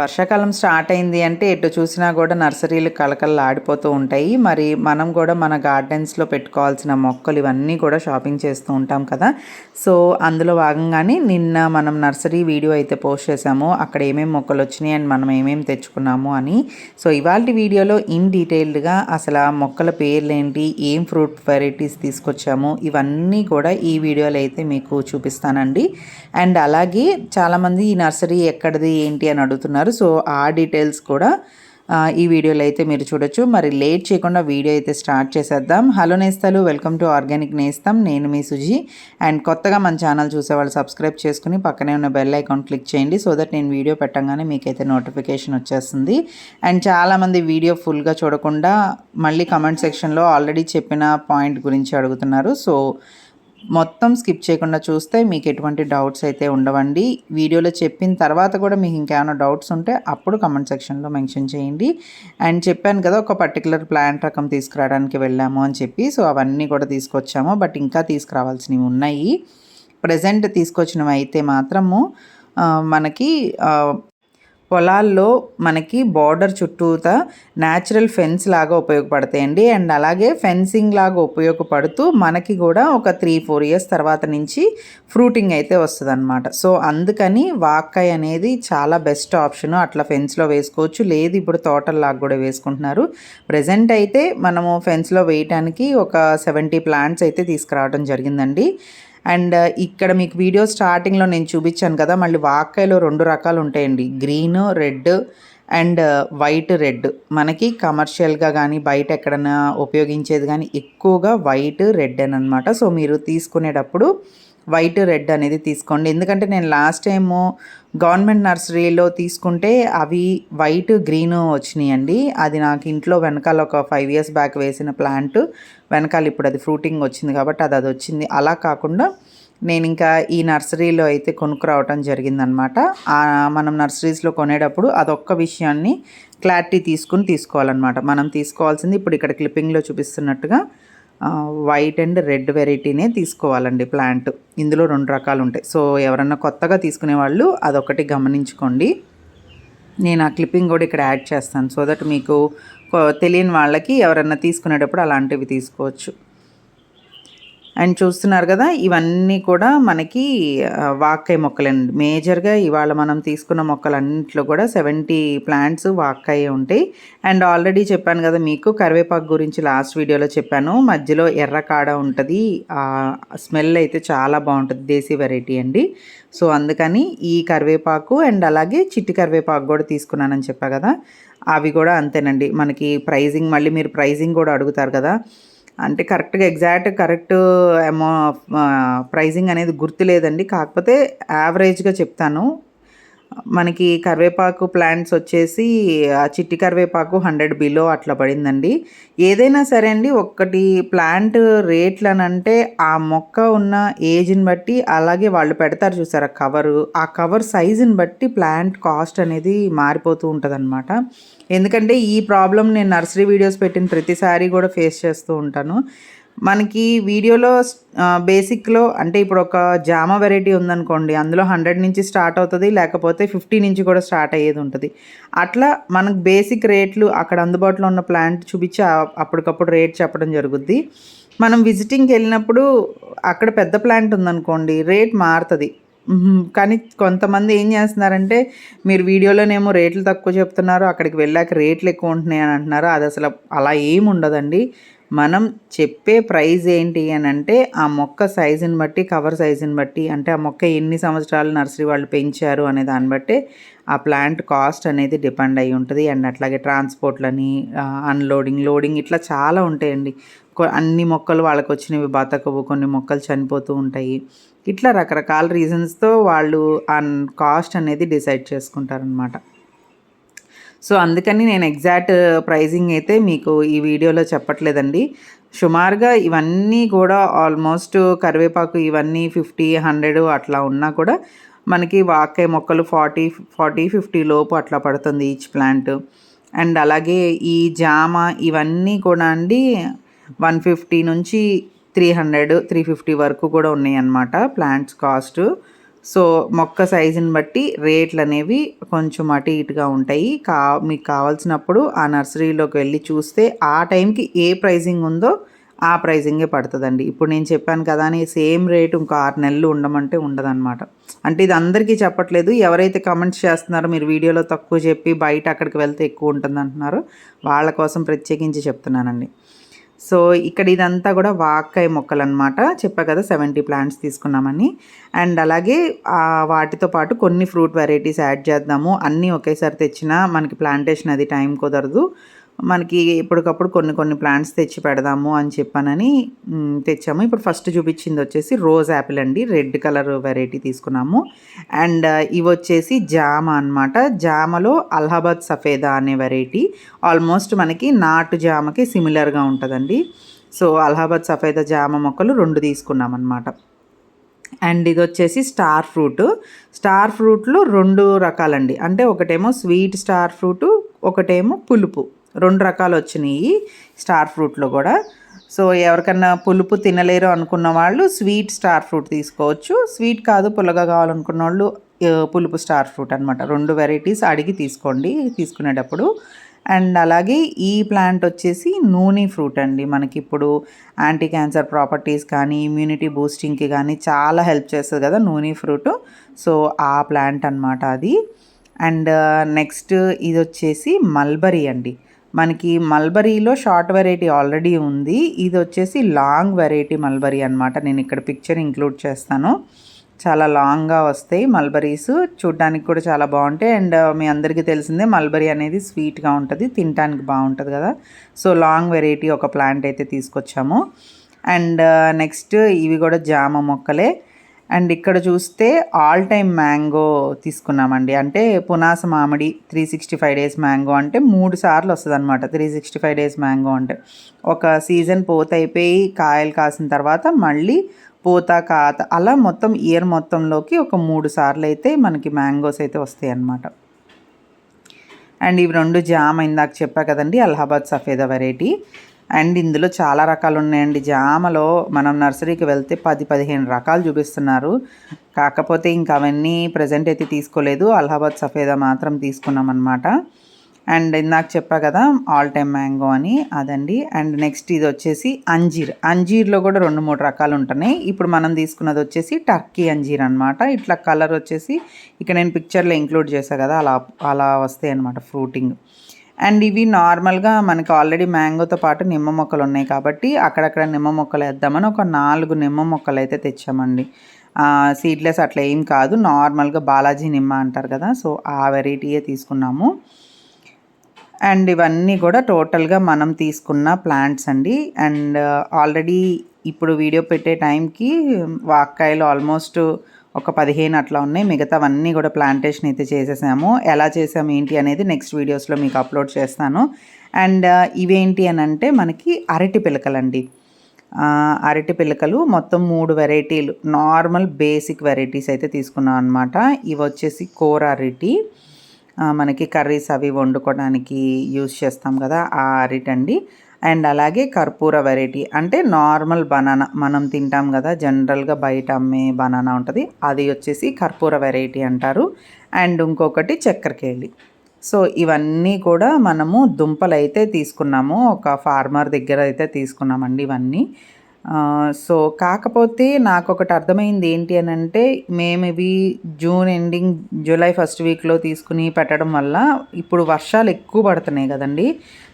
వర్షాకాలం స్టార్ట్ అయింది అంటే ఎటు చూసినా కూడా నర్సరీలు కలకల్లా ఆడిపోతూ ఉంటాయి. మరి మనం కూడా మన గార్డెన్స్లో పెట్టుకోవాల్సిన మొక్కలు ఇవన్నీ కూడా షాపింగ్ చేస్తూ ఉంటాం కదా. సో అందులో భాగంగానే నిన్న మనం నర్సరీ వీడియో అయితే పోస్ట్ చేసాము అక్కడ ఏమేమి మొక్కలు వచ్చినాయి అండ్ మనం ఏమేమి తెచ్చుకున్నాము అని. సో ఇవాళ వీడియోలో ఇన్ డీటెయిల్డ్గా అసలు ఆ మొక్కల పేర్లు ఏంటి ఏం ఫ్రూట్ వెరైటీస్ తీసుకొచ్చాము ఇవన్నీ కూడా ఈ వీడియోలో అయితే మీకు చూపిస్తానండి. అండ్ అలాగే చాలామంది ఈ నర్సరీ ఎక్కడిది ఏంటి అని అడుగుతున్నారు. సో ఆ డీటెయిల్స్ కూడా ఈ వీడియోలో అయితే మీరు చూడొచ్చు. మరి లేట్ చేయకుండా వీడియో అయితే స్టార్ట్ చేసేద్దాం. హలో నేస్తాలు వెల్కమ్ టు ఆర్గానిక్ నేస్తాం. నేను మీ సుజీ. అండ్ కొత్తగా మన ఛానల్ చూసేవాళ్ళు సబ్స్క్రైబ్ చేసుకుని పక్కనే ఉన్న బెల్ ఐకాన్ క్లిక్ చేయండి. సో దట్ నేను వీడియో పెట్టగానే మీకైతే నోటిఫికేషన్ వచ్చేస్తుంది. అండ్ చాలామంది వీడియో ఫుల్గా చూడకుండా మళ్ళీ కమెంట్ సెక్షన్లో ఆల్రెడీ చెప్పిన పాయింట్ గురించి అడుగుతున్నారు. సో మొత్తం స్కిప్ చేయకుండా చూస్తే మీకు ఎటువంటి డౌట్స్ అయితే ఉండవండి. వీడియోలో చెప్పిన తర్వాత కూడా మీకు ఇంకేమైనా డౌట్స్ ఉంటే అప్పుడు కమెంట్ సెక్షన్లో మెన్షన్ చేయండి. అండ్ చెప్పాను కదా ఒక పర్టికులర్ ప్లాంట్ రకం తీసుకురావడానికి వెళ్ళాము అని చెప్పి సో అవన్నీ కూడా తీసుకొచ్చాము. బట్ ఇంకా తీసుకురావాల్సినవి ఉన్నాయి. ప్రజెంట్ తీసుకొచ్చినవి అయితే మాత్రము మనకి పొలాల్లో మనకి బార్డర్ చుట్టూతా న్యాచురల్ ఫెన్స్ లాగా ఉపయోగపడతాయండి. అండ్ అలాగే ఫెన్సింగ్ లాగా ఉపయోగపడుతూ మనకి కూడా ఒక త్రీ ఫోర్ ఇయర్స్ తర్వాత నుంచి ఫ్రూటింగ్ అయితే వస్తుంది సో అందుకని వాక్కాయ అనేది చాలా బెస్ట్ ఆప్షన్. అట్లా ఫెన్స్లో వేసుకోవచ్చు. లేదు ఇప్పుడు తోటల్లాగా కూడా వేసుకుంటున్నారు. ప్రజెంట్ అయితే మనము ఫెన్స్లో వేయటానికి ఒక సెవెంటీ ప్లాంట్స్ అయితే తీసుకురావడం జరిగిందండి. అండ్ uh, ఇక్కడ మీకు వీడియో స్టార్టింగ్లో నేను చూపించాను కదా మళ్ళీ వాకాయలో రెండు రకాలు ఉంటాయండి. Green red and uh, white red మనకి కమర్షియల్గా కానీ బయట ఎక్కడైనా ఉపయోగించేది కానీ ఎక్కువగా వైట్ రెడ్ అని అనమాట. సో మీరు తీసుకునేటప్పుడు వైట్ రెడ్ అనేది తీసుకోండి. ఎందుకంటే నేను లాస్ట్ టైము గవర్నమెంట్ నర్సరీలో తీసుకుంటే అవి వైట్ గ్రీన్ వచ్చినాయండి. అది నాకు ఇంట్లో వెనకాల ఒక ఫైవ్ ఇయర్స్ బ్యాక్ వేసిన ప్లాంట్ వెనకాల ఇప్పుడు అది ఫ్రూటింగ్ వచ్చింది కాబట్టి అది అది వచ్చింది. అలా కాకుండా నేను ఇంకా ఈ నర్సరీలో అయితే కొనుక్కురావటం జరిగిందనమాట. మనం నర్సరీస్లో కొనేటప్పుడు అదొక్క విషయాన్ని క్లారిటీ తీసుకుని తీసుకోవాలన్నమాట. మనం తీసుకోవాల్సింది ఇప్పుడు ఇక్కడ క్లిప్పింగ్లో చూపిస్తున్నట్టుగా వైట్ అండ్ రెడ్ వెరైటీనే తీసుకోవాలండి ప్లాంట్. ఇందులో రెండు రకాలు ఉంటాయి సో ఎవరన్నా కొత్తగా తీసుకునే వాళ్ళు అదొకటి గమనించుకోండి. నేను ఆ క్లిప్పింగ్ కూడా ఇక్కడ యాడ్ చేస్తాను. సో దట్ మీకు తెలియని వాళ్ళకి ఎవరన్నా తీసుకునేటప్పుడు అలాంటివి తీసుకోవచ్చు. అండ్ చూస్తున్నారు కదా ఇవన్నీ కూడా మనకి ఆ, వాక్కాయ మొక్కలండి. మేజర్గా ఇవాళ మనం తీసుకున్న మొక్కలన్నింటిలో కూడా సెవెంటీ ప్లాంట్స్ వాక్కాయ ఉంటాయి. అండ్ ఆల్రెడీ చెప్పాను కదా మీకు కరివేపాకు గురించి లాస్ట్ వీడియోలో చెప్పాను. మధ్యలో ఎర్ర కాడ ఉంటుంది స్మెల్ అయితే చాలా బాగుంటుంది దేశీ వెరైటీ అండి. సో అందుకని ఈ కరివేపాకు అండ్ అలాగే చిట్టి కరివేపాకు కూడా తీసుకున్నానని చెప్పా కదా అవి కూడా అంతేనండి. మనకి ప్రైజింగ్ మళ్ళీ మీరు ప్రైజింగ్ కూడా అడుగుతారు కదా అంటే కరెక్ట్గా ఎగ్జాక్ట్ కరెక్ట్ అమౌ ప్రైజింగ్ అనేది గుర్తులేదండి. కాకపోతే యావరేజ్గా చెప్తాను. మనకి కరివేపాకు ప్లాంట్స్ వచ్చేసి చిట్టి కరివేపాకు హండ్రెడ్ బిలో అట్లా పడిందండి. ఏదైనా సరే అండి ఒక్కటి ప్లాంట్ రేట్లు అని అంటే ఆ మొక్క ఉన్న ఏజ్ని బట్టి అలాగే వాళ్ళు పెడతారు చూసారా కవరు ఆ కవర్ సైజుని బట్టి ప్లాంట్ కాస్ట్ అనేది మారిపోతూ ఉంటుంది ఎందుకంటే ఈ ప్రాబ్లం నేను నర్సరీ వీడియోస్ పెట్టిన ప్రతిసారి కూడా ఫేస్ చేస్తూ ఉంటాను. మనకి వీడియోలో బేసిక్లో అంటే ఇప్పుడు ఒక జామ వెరైటీ ఉందనుకోండి అందులో హండ్రెడ్ నుంచి స్టార్ట్ అవుతుంది లేకపోతే ఫిఫ్టీ నుంచి కూడా స్టార్ట్ అయ్యేది ఉంటుంది. అట్లా మనకు బేసిక్ రేట్లు అక్కడ అందుబాటులో ఉన్న ప్లాంట్ చూపించి అప్పటికప్పుడు రేట్ చెప్పడం జరుగుద్ది. మనం విజిటింగ్కి వెళ్ళినప్పుడు అక్కడ పెద్ద ప్లాంట్ ఉందనుకోండి రేట్ మారుతుంది. కానీ కొంతమంది ఏం చేస్తున్నారంటే మీరు వీడియోలోనేమో రేట్లు తక్కువ చెప్తున్నారు అక్కడికి వెళ్ళాక రేట్లు ఎక్కువ ఉంటున్నాయి అని అంటున్నారు అది అసలు అలా ఏమి ఉండదండి. మనం చెప్పే ప్రైజ్ ఏంటి అని అంటే ఆ మొక్క సైజుని బట్టి కవర్ సైజుని బట్టి అంటే ఆ మొక్క ఎన్ని సంవత్సరాలు నర్సరీ వాళ్ళు పెంచారు అనే దాన్ని బట్టి ఆ ప్లాంట్ కాస్ట్ అనేది డిపెండ్ అయి ఉంటుంది. అండ్ అట్లాగే ట్రాన్స్పోర్ట్లని అన్లోడింగ్ లోడింగ్ ఇట్లా చాలా ఉంటాయండి. అన్ని మొక్కలు వాళ్ళకి వచ్చినవి బతకవు కొన్ని మొక్కలు చనిపోతూ ఉంటాయి. ఇట్లా రకరకాల రీజన్స్తో వాళ్ళు ఆ కాస్ట్ అనేది డిసైడ్ చేసుకుంటారనమాట సో అందుకని నేను ఎగ్జాక్ట్ ప్రైజింగ్ అయితే మీకు ఈ వీడియోలో చెప్పట్లేదండి. సుమారుగా ఇవన్నీ కూడా ఆల్మోస్ట్ కరివేపాకు ఇవన్నీ ఫిఫ్టీ హండ్రెడ్ అట్లా ఉన్నా కూడా మనకి వాకాయ మొక్కలు ఫార్టీ ఫార్టీ ఫిఫ్టీ లోపు అట్లా పడుతుంది ఈచ్ ప్లాంట్. అండ్ అలాగే ఈ జామ ఇవన్నీ కూడా అండి వన్ ఫిఫ్టీ నుంచి త్రీ హండ్రెడ్ త్రీ ఫిఫ్టీ వరకు కూడా ఉన్నాయి అన్నమాట ప్లాంట్స్ కాస్ట్. సో మొక్క సైజుని బట్టి రేట్లు అనేవి కొంచెం అటు ఇటుగా ఉంటాయి. కా మీకు కావాల్సినప్పుడు ఆ నర్సరీలోకి వెళ్ళి చూస్తే ఆ టైంకి ఏ ప్రైజింగ్ ఉందో ఆ ప్రైజింగే పడుతుందండి. ఇప్పుడు నేను చెప్పాను కదా అని సేమ్ రేటు ఇంకో ఆరు నెలలు ఉండమంటే ఉండదన్నమాట. అంటే ఇది అందరికీ చెప్పట్లేదు. ఎవరైతే కమెంట్స్ చేస్తున్నారో మీరు వీడియోలో తక్కువ చెప్పి బయట అక్కడికి వెళ్తే ఎక్కువ ఉంటుంది అంటున్నారో వాళ్ళ కోసం ప్రత్యేకించి చెప్తున్నానండి. సో ఇక్కడ ఇదంతా కూడా వాక్కాయ మొక్కలు అనమాట చెప్పా కదా సెవెంటీ ప్లాంట్స్ తీసుకున్నామని. అండ్ అలాగే వాటితో పాటు కొన్ని ఫ్రూట్ వెరైటీస్ యాడ్ చేద్దాము. అన్నీ ఒకేసారి తెచ్చినా మనకి ప్లాంటేషన్ అది టైం కుదరదు. మనకి ఎప్పటికప్పుడు కొన్ని కొన్ని ప్లాంట్స్ తెచ్చి పెడదాము అని చెప్పానని తెచ్చాము. ఇప్పుడు ఫస్ట్ చూపించింది వచ్చేసి రోజ్ యాపిల్ అండి. రెడ్ కలర్ వెరైటీ తీసుకున్నాము. అండ్ uh, ఇవి వచ్చేసి జామ అనమాట జామలో అలహాబాద్ సఫేదా అనే వెరైటీ ఆల్మోస్ట్ మనకి నాటు జామకి సిమిలర్గా ఉంటుందండి. సో అలహాబాద్ సఫేదా జామ మొక్కలు రెండు తీసుకున్నాం అనమాట అండ్ ఇది వచ్చేసి స్టార్ ఫ్రూట్ స్టార్ ఫ్రూట్లో రెండు రకాలండి. అంటే ఒకటేమో స్వీట్ స్టార్ ఫ్రూట్ ఒకటేమో పులుపు. రెండు రకాలు వచ్చినాయి స్టార్ ఫ్రూట్లో కూడా. సో ఎవరికన్నా పులుపు తినలేరు అనుకున్న వాళ్ళు స్వీట్ స్టార్ ఫ్రూట్ తీసుకోవచ్చు. స్వీట్ కాదు పుల్లగా కావాలనుకున్న వాళ్ళు పులుపు స్టార్ ఫ్రూట్ అనమాట రెండు వెరైటీస్ అడిగి తీసుకోండి తీసుకునేటప్పుడు. అండ్ అలాగే ఈ ప్లాంట్ వచ్చేసి నూనె ఫ్రూట్ అండి. మనకి ఇప్పుడు యాంటీ క్యాన్సర్ ప్రాపర్టీస్ కానీ ఇమ్యూనిటీ బూస్టింగ్కి కానీ చాలా హెల్ప్ చేస్తుంది కదా నూనె ఫ్రూట్. సో ఆ ప్లాంట్ అనమాట అది. అండ్ నెక్స్ట్ ఇది వచ్చేసి మల్బరీ అండి. మనకి మల్బరీలో షార్ట్ వెరైటీ ఆల్రెడీ ఉంది. ఇది వచ్చేసి లాంగ్ వెరైటీ మల్బరీ అనమాట నేను ఇక్కడ పిక్చర్ ఇంక్లూడ్ చేస్తాను. చాలా లాంగ్గా వస్తాయి మల్బరీస్. చూడ్డానికి కూడా చాలా బాగుంటాయి. అండ్ uh, మీ అందరికీ తెలిసిందే మల్బరీ అనేది స్వీట్గా ఉంటుంది తినడానికి బాగుంటుంది కదా. సో లాంగ్ వెరైటీ ఒక ప్లాంట్ అయితే తీసుకొచ్చాము. అండ్ uh, నెక్స్ట్ ఇవి కూడా జామ మొక్కలే. అండ్ ఇక్కడ చూస్తే ఆల్ టైమ్ మ్యాంగో తీసుకున్నామండి. అంటే పునాస మామిడి three sixty five days mango అంటే మూడు సార్లు వస్తుంది అనమాట three sixty five days mango అంటే ఒక సీజన్ పూత అయిపోయి కాయలు కాసిన తర్వాత మళ్ళీ పూత కాత అలా మొత్తం ఇయర్ మొత్తంలోకి ఒక మూడు సార్లు అయితే మనకి మ్యాంగోస్ అయితే వస్తాయి అన్నమాట అండ్ ఇవి రెండు జామ్ ఇందాక చెప్పా కదండి అలహాబాద్ సఫేదా వెరైటీ అండ్ ఇందులో చాలా రకాలు ఉన్నాయండి జామలో మనం నర్సరీకి వెళ్తే పది పదిహేను రకాలు చూపిస్తున్నారు. కాకపోతే ఇంకా అవన్నీ ప్రజెంట్ అయితే తీసుకోలేదు. అలహాబాద్ సఫేదా మాత్రం తీసుకున్నాం అనమాట అండ్ ఇందాక చెప్పా కదా ఆల్ టైమ్ మ్యాంగో అని అదండి. అండ్ నెక్స్ట్ ఇది వచ్చేసి అంజీర్. అంజీర్లో కూడా రెండు మూడు రకాలు ఉంటున్నాయి. ఇప్పుడు మనం తీసుకున్నది వచ్చేసి టర్కీ అంజీర్ అనమాట ఇట్లా కలర్ వచ్చేసి ఇక్కడ నేను పిక్చర్లో ఇంక్లూడ్ చేసా కదా అలా అలా వస్తాయి అనమాట ఫ్రూటింగ్. అండ్ ఇవి నార్మల్గా మనకి ఆల్రెడీ మ్యాంగోతో పాటు నిమ్మ మొక్కలు ఉన్నాయి కాబట్టి అక్కడక్కడ నిమ్మ మొక్కలు వేద్దామని ఒక నాలుగు నిమ్మ మొక్కలు అయితే తెచ్చామండి. సీడ్లెస్ అట్లా ఏం కాదు. నార్మల్గా బాలాజీ నిమ్మ అంటారు కదా సో ఆ వెరైటీయే తీసుకున్నాము. అండ్ ఇవన్నీ కూడా టోటల్గా మనం తీసుకున్న ప్లాంట్స్ అండి. అండ్ ఆల్రెడీ ఇప్పుడు వీడియో పెట్టే టైంకి వాక్కాయలు ఆల్మోస్ట్ ఒక పదిహేను అట్లా ఉన్నాయి. మిగతావన్నీ కూడా ప్లాంటేషన్ అయితే చేసేసాము. ఎలా చేసాము ఏంటి అనేది నెక్స్ట్ వీడియోస్లో మీకు అప్లోడ్ చేస్తాను. అండ్ uh, ఇవేంటి అని అంటే మనకి అరటి పిలకలండి. అరటి పిలకలు మొత్తం మూడు వెరైటీలు నార్మల్ బేసిక్ వెరైటీస్ అయితే తీసుకున్నాం అనమాట ఇవి వచ్చేసి కూర అరటి. మనకి కర్రీస్ అవి వండుకోవడానికి యూస్ చేస్తాం కదా ఆ అరటి అండి. అండ్ అలాగే కర్పూర వెరైటీ. అంటే నార్మల్ బనానా మనం తింటాం కదా జనరల్గా బయట అమ్మే బనానా ఉంటుంది. అది వచ్చేసి కర్పూర వెరైటీ అంటారు. అండ్ ఇంకొకటి చక్కెరకేళి. సో ఇవన్నీ కూడా మనము దుంపలు అయితే తీసుకున్నాము. ఒక ఫార్మర్ దగ్గర అయితే తీసుకున్నామండి ఇవన్నీ. సో కాకపోతే నాకు ఒకటి అర్థమైంది ఏంటి అని అంటే మేము ఇవి జూన్ ఎండింగ్ జూలై ఫస్ట్ వీక్లో తీసుకుని పెట్టడం వల్ల ఇప్పుడు వర్షాలు ఎక్కువ పడుతున్నాయి కదండి.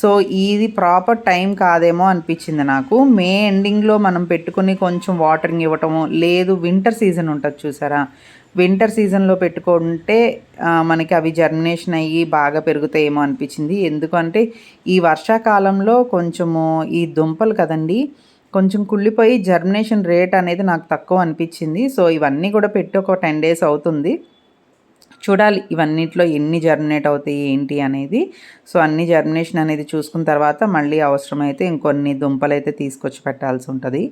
సో ఇది ప్రాపర్ టైం కాదేమో అనిపించింది నాకు. మే ఎండింగ్లో మనం పెట్టుకుని కొంచెం వాటరింగ్ ఇవ్వటము లేదు వింటర్ సీజన్ ఉంటుంది చూసారా. వింటర్ సీజన్లో పెట్టుకుంటే మనకి అవి జర్మినేషన్ అయ్యి బాగా పెరుగుతాయేమో అనిపించింది. ఎందుకంటే ఈ వర్షాకాలంలో కొంచెము ఈ దుంపలు కదండీ కొంచెం కుళ్ళిపోయి జర్మినేషన్ రేట్ అనేది నాకు తక్కువ అనిపించింది. సో ఇవన్నీ కూడా పెట్టి ఒక టెన్ డేస్ అవుతుంది. చూడాలి ఇవన్నిట్లో ఎన్ని జర్మినేట్ అవుతాయి ఏంటి అనేది. సో అన్ని జర్మినేషన్ అనేది చూసుకున్న తర్వాత మళ్ళీ అవసరమైతే ఇంకొన్ని దుంపలు అయితే తీసుకొచ్చి పెట్టాల్సి ఉంటుంది.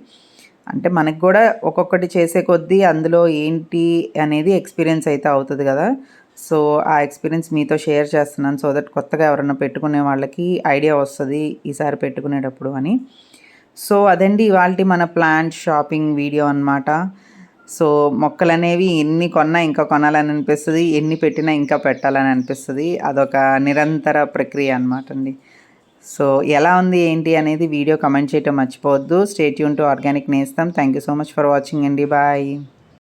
అంటే మనకు కూడా ఒక్కొక్కటి చేసే కొద్దీ అందులో ఏంటి అనేది ఎక్స్పీరియన్స్ అయితే అవుతుంది కదా. సో ఆ ఎక్స్పీరియన్స్ మీతో షేర్ చేస్తున్నాను. సో దట్ కొత్తగా ఎవరైనా పెట్టుకునే వాళ్ళకి ఐడియా వస్తుంది ఈసారి పెట్టుకునేటప్పుడు అని. సో అదండి ఇవాళ మన ప్లాంట్ షాపింగ్ వీడియో అనమాట సో మొక్కలు అనేవి ఎన్ని కొన్నా ఇంకా కొనాలని అనిపిస్తుంది ఎన్ని పెట్టినా ఇంకా పెట్టాలని అనిపిస్తుంది. అదొక నిరంతర ప్రక్రియ అనమాట అండి. సో ఎలా ఉంది ఏంటి అనేది వీడియో కమెంట్ చేయటం మర్చిపోవద్దు. Stay Yoon to organic Nestham. Thank you so much for watching అండి. బాయ్.